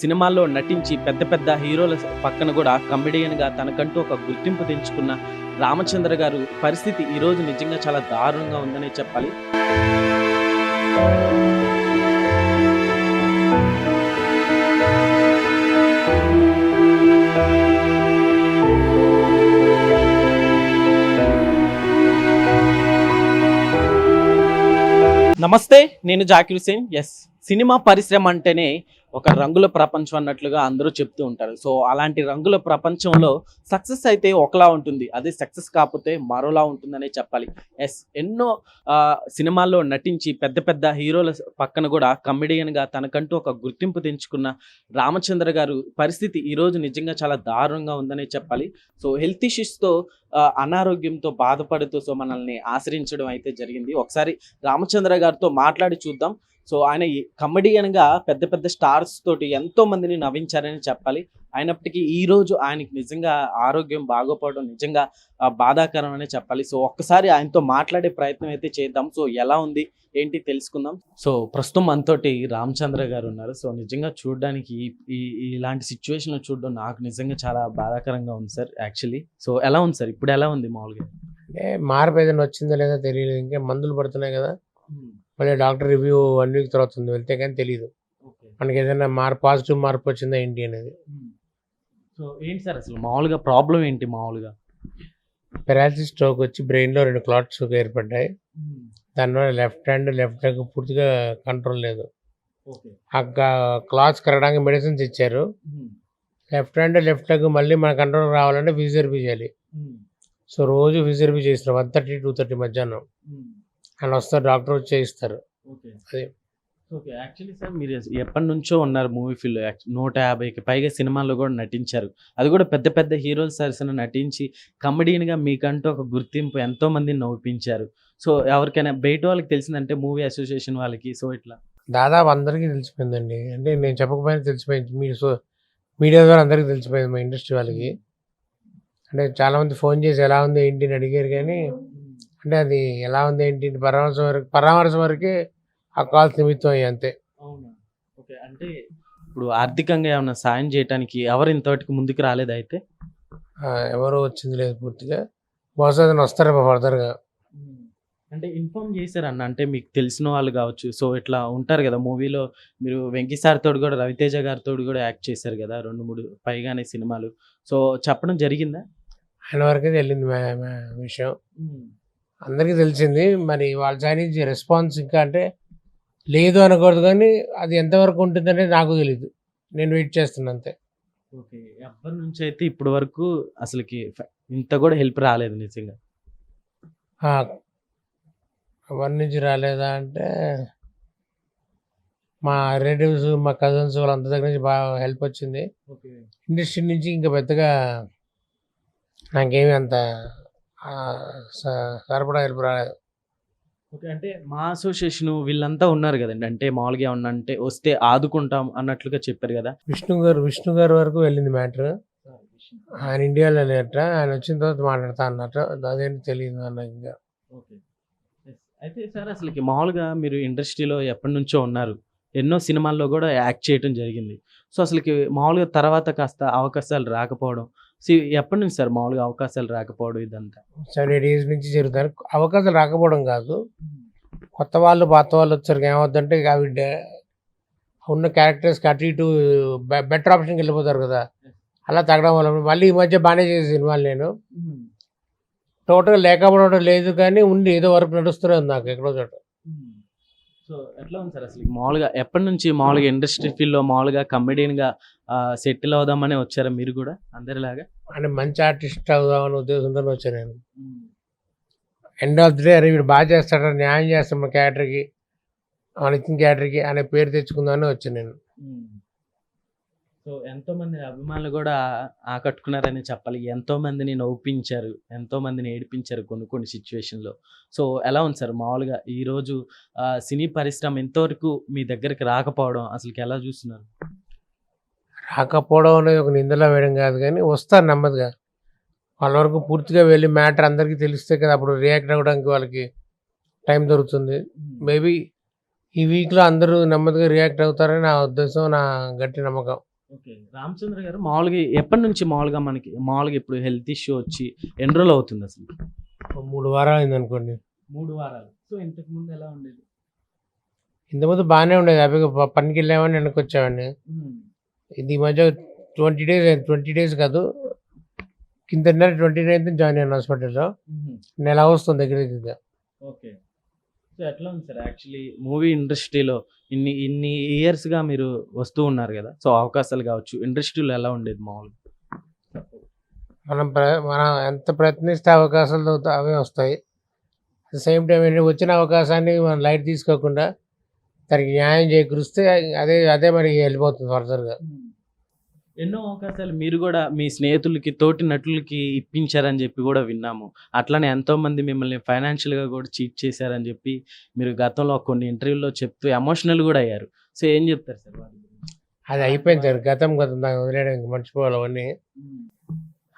సినిమాల్లో నటించి పెద్ద పెద్ద హీరోల పక్కన కూడా కమెడియన్గా తనకంటూ ఒక గుర్తింపు తెంచుకున్న రామచంద్ర గారు పరిస్థితి ఈరోజు నిజంగా చాలా దారుణంగా ఉందనే చెప్పాలి. నమస్తే నేను జాకిర్ హుసేన్ ఎస్ సినిమా పరిశ్రమ అంటేనే ఒక రంగుల ప్రపంచం అన్నట్లుగా అందరూ చెప్తూ ఉంటారు. సో అలాంటి రంగుల ప్రపంచంలో సక్సెస్ అయితే ఒకలా ఉంటుంది. అదే సక్సెస్ కాకపోతే మరోలా ఉంటుందనే చెప్పాలి. ఎస్ ఎన్నో సినిమాల్లో నటించి పెద్ద పెద్ద హీరోల పక్కన కూడా కమెడియన్గా తనకంటూ ఒక గుర్తింపు తెంచుకున్న రామచంద్ర గారు పరిస్థితి ఈరోజు నిజంగా చాలా దారుణంగా ఉందనే చెప్పాలి. సో హెల్త్ ఇష్యూస్తో అనారోగ్యంతో బాధపడుతూ సో మనల్ని ఆశ్రయించడం అయితే జరిగింది. ఒకసారి రామచంద్ర గారితో మాట్లాడి చూద్దాం. సో ఆయన కమెడియన్గా పెద్ద పెద్ద స్టార్స్ తోటి ఎంతో మందిని నవ్వించారని చెప్పాలి. అయినప్పటికీ ఈ రోజు ఆయనకి నిజంగా ఆరోగ్యం బాగోపోవడం నిజంగా ఆ, బాధాకరం అనే చెప్పాలి. సో ఒక్కసారి ఆయనతో మాట్లాడే ప్రయత్నం అయితే చేద్దాం. సో ఎలా ఉంది? ఏంటి? తెలుసుకుందాం. సో ప్రస్తుతం మనతోటి రామచంద్ర గారు ఉన్నారు. సో నిజంగా చూడడానికి ఈ- ఇలాంటి సిచ్యువేషన్లో చూడడం నాకు నిజంగా చాలా బాధాకరంగా ఉంది సార్ యాక్చువల్లీ. సో ఎలా ఉంది సార్? ఇప్పుడు ఎలా ఉంది మామూలుగా? అంటే మార్పు వచ్చిందో లేదో తెలియదు ఇంకా మందులు పడుతున్నాయి కదా. మళ్ళీ డాక్టర్ రివ్యూ వన్ వీక్ తర్వాత ఉంది. వెళ్తే కానీ తెలియదు మనకి ఏదైనా మార్పు పాజిటివ్ మార్పు వచ్చిందా ఏంటి అనేది. సో ఏంటి సార్ అసలు మామూలుగా ప్రాబ్లం ఏంటి మామూలుగా? పెరాలసిస్ స్ట్రోక్ వచ్చి బ్రెయిన్లో రెండు క్లాట్స్ ఏర్పడ్డాయి. దానివల్ల లెఫ్ట్ హ్యాండ్ లెఫ్ట్ లెగ్ పూర్తిగా కంట్రోల్ లేదు. క్లాత్స్ కరగడానికి మెడిసిన్స్ ఇచ్చారు. లెఫ్ట్ హ్యాండ్ లెఫ్ట్ లెగ్ మళ్ళీ మన కంట్రోల్ రావాలంటే ఫిజియోథెరపీ చేయాలి. సో రోజు ఫిజియోథెరపీ చేస్తారు వన్ థర్టీ టూ థర్టీ మధ్యాహ్నం. ఆయన వస్తారు డాక్టర్ వచ్చి చేయిస్తారు. ఓకే. అదే. ఓకే యాక్చువల్లీ సార్ మీరు ఎప్పటి నుంచో ఉన్నారు మూవీ ఫీల్డ్ నూట యాభైకి పైగా సినిమాల్లో కూడా నటించారు. అది కూడా పెద్ద పెద్ద హీరోల సరసన నటించి కమెడియన్గా మీకంటూ ఒక గుర్తింపు ఎంతో మందిని నవ్వించారు సో ఎవరికైనా బయట వాళ్ళకి తెలిసిందంటే మూవీ అసోసియేషన్ వాళ్ళకి సో ఇట్లా. దాదాపు అందరికీ తెలిసిపోయిందండి. అంటే నేను చెప్పకపోయినా తెలిసిపోయింది. మీరు సో మీడియా ద్వారా అందరికీ తెలిసిపోయింది మా ఇండస్ట్రీ వాళ్ళకి. అంటే చాలామంది ఫోన్ చేసి ఎలా ఉంది ఏంటి అని అడిగారు కానీ అంటే అది ఎలా ఉంది ఏంటి? పరామర్శం వరకు పరామర్శం వరకే ఆ కాల్స్ నిమిత్తం అయ్యాయి అంతే. అవునా? ఓకే అంటే ఇప్పుడు ఆర్థికంగా ఏమైనా సాయం చేయడానికి ఎవరు ఇంతవరకు ముందుకు రాలేదు అయితే? ఆ, ఎవరు వచ్చింది లేదు పూర్తిగా. బహుశా అతను వస్తారేమో ఫర్దర్గా. అంటే ఇన్ఫార్మ్ చేశారన్న అంటే మీకు తెలిసిన వాళ్ళు కావచ్చు. సో ఇట్లా ఉంటారు కదా మూవీలో మీరు వెంకీ సార్ తోడు కూడా రవితేజ గారితో కూడా యాక్ట్ చేశారు కదా రెండు మూడు పైగానే సినిమాలు. సో చెప్పడం జరిగిందా? ఆయన వరకే వెళ్ళింది మా మా విషయం. అందరికీ తెలిసింది మరి వాళ్ళ సైడ్ నుంచి రెస్పాన్స్ ఇంకా అంటే లేదు అనకూడదు కానీ అది ఎంతవరకు ఉంటుందనే నాకు తెలియదు నేను వెయిట్ చేస్తున్నా అంతే. ఓకే. ఎప్పటి నుంచి అయితే ఇప్పటి వరకు అసలుకి ఇంత కూడా హెల్ప్ రాలేదు నిజంగా? ఎవరి నుంచి రాలేదా అంటే మా రిలేటివ్స్ మా కజిన్స్ వాళ్ళంత దగ్గర నుంచి బాగా హెల్ప్ వచ్చింది. ఇండస్ట్రీ నుంచి ఇంకా పెద్దగా నాకేమీ అంత ఆ, స- సరిపడా హెల్ప్ రాలేదు ఓకే అంటే మా అసోసియేషన్ వీళ్ళంతా ఉన్నారు కదండి. అంటే మామూలుగా ఏమన్నా అంటే వస్తే ఆదుకుంటాం అన్నట్లుగా చెప్పారు కదా. విష్ణు గారు విష్ణు గారి వరకు వెళ్ళింది మ్యాటర్. ఆయన ఇండియాలో లేట ఆయన వచ్చిన తర్వాత మాట్లాడతా అన్నట్టు. అదేంటి తెలియదు అన్న ఇంకా. ఓకే. అయితే సార్ అసలుకి మామూలుగా మీరు ఇండస్ట్రీలో ఎప్పటి నుంచో ఉన్నారు. ఎన్నో సినిమాల్లో కూడా యాక్ట్ చేయడం జరిగింది. సో అసలుకి మామూలుగా తర్వాత కాస్త అవకాశాలు రాకపోవడం సో ఎప్పటి నుంచి సార్ మామూలుగా అవకాశాలు రాకపోవడం ఇదంతా? సెవెన్ ఎయిట్ ఇయర్స్ నుంచి జరుగుతారు అవకాశాలు రాకపోవడం కాదు. కొత్త వాళ్ళు పాత వాళ్ళు వచ్చారు. ఏమవుతుందంటే అవి ఉన్న క్యారెక్టర్స్కి అటు ఇటు బెటర్ ఆప్షన్కి వెళ్ళిపోతారు కదా. అలా తగ్గడం వల్ల మళ్ళీ ఈ మధ్య బాగానే చేసే సినిమాలు నేను. టోటల్ లేకపోవడం లేదు కానీ ఉండి ఏదో వరకు నడుస్తూనే ఉంది నాకు ఎక్కడో చోట. సో ఎట్లా ఉంది సార్ అసలు? మామూలుగా ఎప్పటి నుంచి మామూలుగా ఇండస్ట్రీ ఫీల్డ్లో మామూలుగా కమెడియన్గా సెటిల్ అవుదామని వచ్చారా మీరు కూడా అందరిలాగా? అంటే మంచి ఆర్టిస్ట్ అవుదామని ఉద్దేశంతో వచ్చాను నేను. ఎండ్ ఆఫ్ ది డే అరే వీడు బాగా చేస్తాడు న్యాయం చేస్తాం మా క్యారెక్టర్కి మన ఇచ్చిన అనే పేరు తెచ్చుకుందామని వచ్చాను నేను. సో ఎంతో మంది అభిమానులు కూడా ఆకట్టుకున్నారని చెప్పాలి. ఎంతో మందిని నవ్వుపించారు ఎంతో మందిని ఏడిపించారు కొన్ని కొన్ని సిచ్యువేషన్లో సో ఎలా ఉంది సార్? మామూలుగా ఈ రోజు ఆ, సినీ పరిశ్రమ ఎంతవరకు మీ దగ్గరికి రాకపోవడం అసలుకి ఎలా చూస్తున్నారు? రాకపోవడం అనేది ఒక నిందలో వేయడం కాదు కానీ వస్తారు నెమ్మదిగా. వాళ్ళ వరకు పూర్తిగా వెళ్ళి మ్యాటర్ అందరికీ తెలిస్తే కదా అప్పుడు రియాక్ట్ అవ్వడానికి వాళ్ళకి టైం దొరుకుతుంది. మేబీ ఈ వీక్లో అందరూ నెమ్మదిగా రియాక్ట్ అవుతారని నా ఉద్దేశం నా గట్టి నమ్మకం. ఓకే. రామచంద్ర గారు మామూలుగా ఎప్పటి నుంచి మామూలుగా మనకి మామూలుగా ఇప్పుడు హెల్త్ ఇష్యూ వచ్చి ఎన్ని రోజులు అవుతుంది అసలు? మూడు వారాలు అయింది అనుకోండి మూడు వారాలు. సో ఇంతకు ముందు ఎలా ఉండేది? ఇంతకుముందు బాగానే ఉండేది. హ్యాపీగా ప- పనికి వెళ్ళామని వెనక్కి వచ్చేవాడిని ఇది ఈ మధ్య ట్వంటీ డేస్ ట్వంటీ డేస్ కాదు. కింద నెల ట్వంటీ నైన్త్ జాయిన్ అయ్యాను హాస్పిటల్లో. నెల వస్తుంది దగ్గర దగ్గర ఓకే. సో ఎట్లా ఉంది సార్? యాక్చువల్లీ మూవీ ఇండస్ట్రీలో ఇన్ని ఇన్ని ఇయర్స్గా మీరు వస్తూ ఉన్నారు కదా? సో అవకాశాలు కావచ్చు ఇండస్ట్రీలో ఎలా ఉండేది మామూలుగా? మనం ప్ర మనం ఎంత ప్రయత్నిస్తే అవకాశాలు అవే వస్తాయి. అట్ సేమ్ టైం వచ్చిన అవకాశాన్ని మనం లైట్ తీసుకోకుండా దానికి న్యాయం చేకూరిస్తే అదే అదే మరి వెళ్ళిపోతుంది ఫర్దర్గా ఎన్నో అవకాశాలు మీరు కూడా మీ స్నేహితులకి తోటి నటులకి ఇప్పించారని చెప్పి కూడా విన్నాము. అట్లానే ఎంతో మంది మిమ్మల్ని ఫైనాన్షియల్గా కూడా చీట్ చేశారని చెప్పి మీరు గతంలో కొన్ని ఇంటర్వ్యూలో చెప్తూ ఎమోషనల్ కూడా అయ్యారు. సో ఏం చెప్తారు సార్? అది అయిపోయింది సార్. గతం గతం దాన్ని వదిలేయడం ఇంక మర్చిపోవాలి అవన్నీ.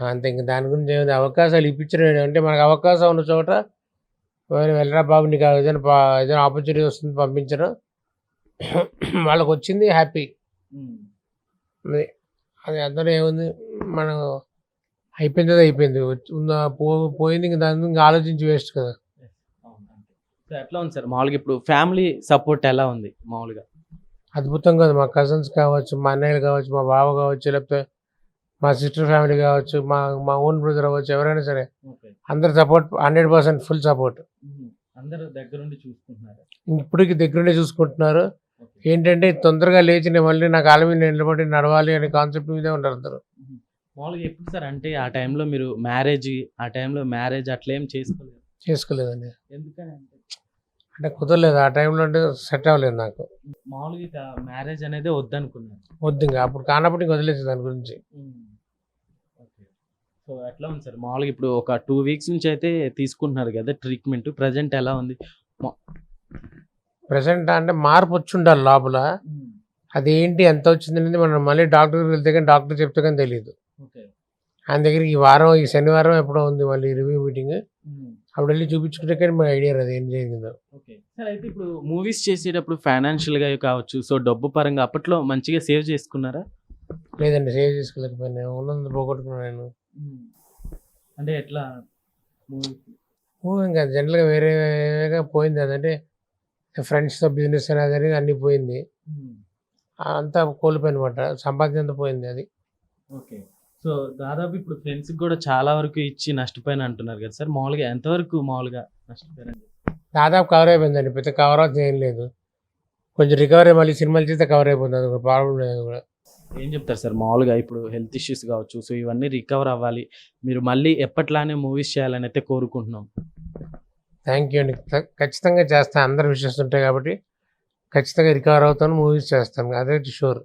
అంతే ఇంక దాని గురించి ఏమైంది? అవకాశాలు ఇప్పించడం అంటే మనకు అవకాశం ఉన్న చోట "ఓయ్ వెళ్ళరా బాబు నీకు ఏదైనా ఏదైనా ఆపర్చునిటీ వస్తుంది పంపించడం వాళ్ళకి వచ్చింది హ్యాపీ. అది అది అందరూ ఏముంది? మనం అయిపోయింది అది అయిపోయింది ఉన్న పో పోయింది ఇంక దాని గురించి ఆలోచించి వేస్ట్ కదా. సో ఎట్లా ఉంది సార్? మామూలుగా ఇప్పుడు ఫ్యామిలీ సపోర్ట్ ఎలా ఉంది మామూలుగా? అద్భుతంగా ఉంది మా కజిన్స్ కావచ్చు మా అన్నయ్యలు కావచ్చు మా బావ కావచ్చు లేకపోతే మా సిస్టర్ ఫ్యామిలీ కావచ్చు మా మా ఓన్ బ్రదర్ అవ్వచ్చు ఎవరైనా సరే అందరు support hundred percent full support అందరూ దగ్గరుండి చూసుకుంటున్నారు. ఇప్పటికి దగ్గరుండే చూసుకుంటున్నారు. ఏంటంటే తొందరగా లేచి మళ్ళీ నా కాళ్ళ మీద నిలబడి నడవాలి అనే కాన్సెప్ట్ మీదే ఉంటారు అందరూ. మామూలుగా ఎప్పుడు సార్ అంటే ఆ టైంలో మీరు మ్యారేజ్ ఆ టైంలో మ్యారేజ్ అట్లా ఏం చేసుకోలేదు? చేసుకోలేదండి. ఎందుకని అంటే? కుదరలేదు. ఆ టైంలో అంటే సెట్ అవ్వలేదు నాకు. మామూలుగా మ్యారేజ్ అనేది వద్దనుకున్నాను వద్దు ఇంకా. అప్పుడు కానప్పుడు ఇంక వదిలేసి దాని గురించి. సో ఎట్లా ఉంది సార్? మామూలుగా ఇప్పుడు ఒక టూ వీక్స్ నుంచి అయితే తీసుకుంటున్నారు కదా ట్రీట్మెంట్. ప్రజెంట్ ఎలా ఉంది? ప్రజెంట్ అంటే మార్పు వచ్చి ఉండాలి లోపల. అదేంటి ఎంత వచ్చింది అనేది మనం మళ్ళీ డాక్టర్ వెళ్తే కానీ డాక్టర్ చెప్తే కానీ తెలియదు ఓకే. ఆయన దగ్గరికి ఈ వారం ఈ శనివారం ఎప్పుడో ఉంది మళ్ళీ రివ్యూ మీటింగ్ అప్పుడు వెళ్ళి చూపించుకుంటే కానీ మన ఐడియా రాదు ఏం జరిగిందో. ఓకే. సార్ అయితే ఇప్పుడు మూవీస్ చేసేటప్పుడు financial గా కావచ్చు సో డబ్బు పరంగా అప్పట్లో మంచిగా సేవ్ చేసుకున్నారా? లేదండి సేవ్ చేసుకోలేకపోయినా. ఉన్నది పోగొట్టుకున్నాను నేను. అంటే ఎట్లా? మూవీ ఇంకా జనరల్గా వేరే వేరేగా పోయింది. అదంటే ఫ్రెండ్స్తో బిజినెస్ అనేది అనేది అన్నీ పోయింది. అంతా కోల్పోయిన సంపాదన అంతా పోయింది అది. ఓకే సో దాదాపు ఇప్పుడు ఫ్రెండ్స్ కూడా చాలా వరకు ఇచ్చి నష్టపోయిన అంటున్నారు కదా సార్. మామూలుగా ఎంతవరకు మామూలుగా నష్టపోయారని దాదాపు కవర్ అయిపోయిందండి. పెద్ద కవర్ అవుతుంది ఏం లేదు. కొంచెం రికవరీ మళ్ళీ సినిమాలు చేస్తే కవర్ అయిపోతుంది. అది ప్రాబ్లం లేదు కూడా. ఏం చెప్తారు సార్? మామూలుగా ఇప్పుడు హెల్త్ ఇష్యూస్ కావచ్చు. సో ఇవన్నీ రికవర్ అవ్వాలి. మీరు మళ్ళీ ఎప్పట్లానే మూవీస్ చేయాలని అయితే కోరుకుంటున్నాం. థ్యాంక్ యూ అండి. ఖచ్చితంగా చేస్తాను అందరు విషయస్ ఉంటాయి కాబట్టి ఖచ్చితంగా రికవర్ అవుతాను మూవీస్ చేస్తాను. అదే sure.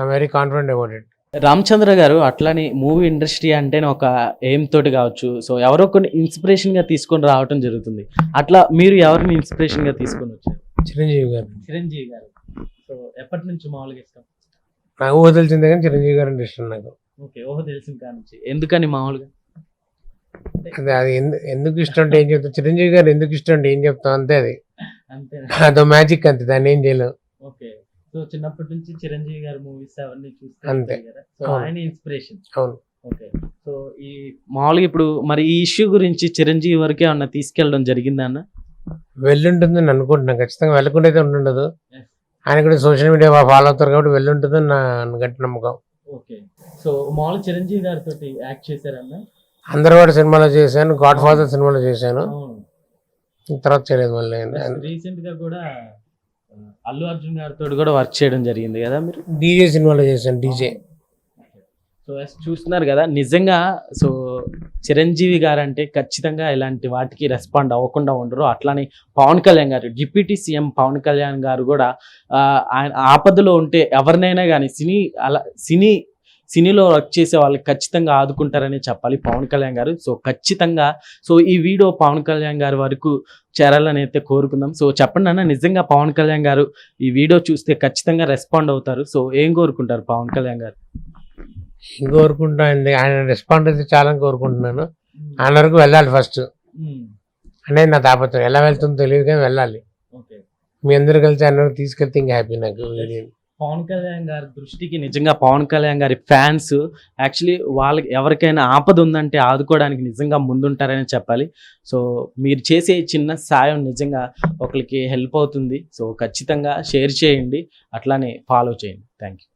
I very confident about it Ramachandra గారు అట్లానే మూవీ ఇండస్ట్రీ అంటేనే ఒక ఎయిమ్ తోటి కావచ్చు. సో ఎవరో కొన్ని ఇన్స్పిరేషన్గా తీసుకొని రావటం జరుగుతుంది. అట్లా మీరు ఎవరిని ఇన్స్పిరేషన్గా తీసుకొని వచ్చారు? చిరంజీవి గారు. చిరంజీవి గారు. సో ఎప్పటి నుంచి మామూలుగా ఇష్టం? నాకు ఊహ తెలిసిందే కానీ చిరంజీవి గారు అంటే ఇష్టం నాకు. ఓకే ఓహో తెలిసిన కాడ నుంచి. ఎందుకని మామూలుగా? అదే అది ఎందు- ఎందుకు ఇష్టం అంటే ఏం చెప్తాం? చిరంజీవి గారు ఎందుకు ఇష్టం అంటే ఏం చెప్తాం? అంతే అది. అదో మ్యాజిక్ అంతే దాన్ని ఏం చేయలేం. ఓకే. సో చిన్నప్పటి నుంచి చిరంజీవి గారి మూవీస్ అవన్నీ చూస్తే సో. ఆయన ఇన్స్పిరేషన్ అవును. ఓకే. సో ఈ మామూలుగా ఇప్పుడు మరి ఈ ఇష్యూ గురించి చిరంజీవి వరకే ఏమన్నా తీసుకెళ్ళడం జరిగిందా అన్న? వెళ్ళుంటుందని అనుకుంటున్నాను ఖచ్చితంగా వెళ్ళకుండా అయితే ఉండదు ఆయన కూడా సోషల్ మీడియా ఫాలో అవుతారు కాబట్టి వెళ్ళుంటుందని నా గట్టి నమ్మకం. ఓకే. సో మామూలు చిరంజీవి గారితో యాక్ట్ చేశారన్న అందరు కూడా సినిమాలో చేశాను గాడ్ ఫాదర్ సినిమాలో చేశాను. తర్వాత చేయలేదు మళ్ళీ. రీసెంట్గా కూడా అల్లు అర్జున్ గారితో కూడా వర్క్ చేయడం జరిగింది కదా మీరు? డీజే సినిమాలో చేశాను డీజే. సో చూస్తున్నారు కదా నిజంగా సో చిరంజీవి గారు అంటే ఖచ్చితంగా ఇలాంటి వాటికి రెస్పాండ్ అవ్వకుండా ఉండరు. అట్లానే పవన్ కళ్యాణ్ గారు డిప్యూటీ సీఎం పవన్ కళ్యాణ్ గారు కూడా ఆయన ఆపదలో ఉంటే ఎవరినైనా కానీ సినీ అలా సినీ సినీలో వర్క్ చేసే వాళ్ళకి ఖచ్చితంగా ఆదుకుంటారని చెప్పాలి పవన్ కళ్యాణ్ గారు. సో ఖచ్చితంగా సో ఈ వీడియో పవన్ కళ్యాణ్ గారి వరకు చేరాలని అయితే కోరుకుందాం. సో చెప్పండి అన్న నిజంగా పవన్ కళ్యాణ్ గారు ఈ వీడియో చూస్తే ఖచ్చితంగా రెస్పాండ్ అవుతారు. సో ఏం కోరుకుంటారు పవన్ కళ్యాణ్ గారు? కోరుకుంటా ఆయన రెస్పాండ్ అయితే చాలా కోరుకుంటున్నాను. ఆయన వరకు వెళ్ళాలి ఫస్ట్ అనేది నా తాపత్రయం. ఎలా వెళ్తుందో తెలియదు కానీ వెళ్ళాలి. ఓకే మీ అందరు కలిసి అన్నారు తీసుకెళ్తే ఇంకా హ్యాపీ నాకు. పవన్ కళ్యాణ్ గారి దృష్టికి నిజంగా పవన్ కళ్యాణ్ గారి ఫ్యాన్స్ యాక్చువల్లీ వాళ్ళకి ఎవరికైనా ఆపద ఉందంటే ఆదుకోవడానికి నిజంగా ముందుంటారని చెప్పాలి. సో మీరు చేసే చిన్న సాయం నిజంగా ఒకరికి హెల్ప్ అవుతుంది. సో ఖచ్చితంగా షేర్ చేయండి. అట్లానే ఫాలో చేయండి. Thank you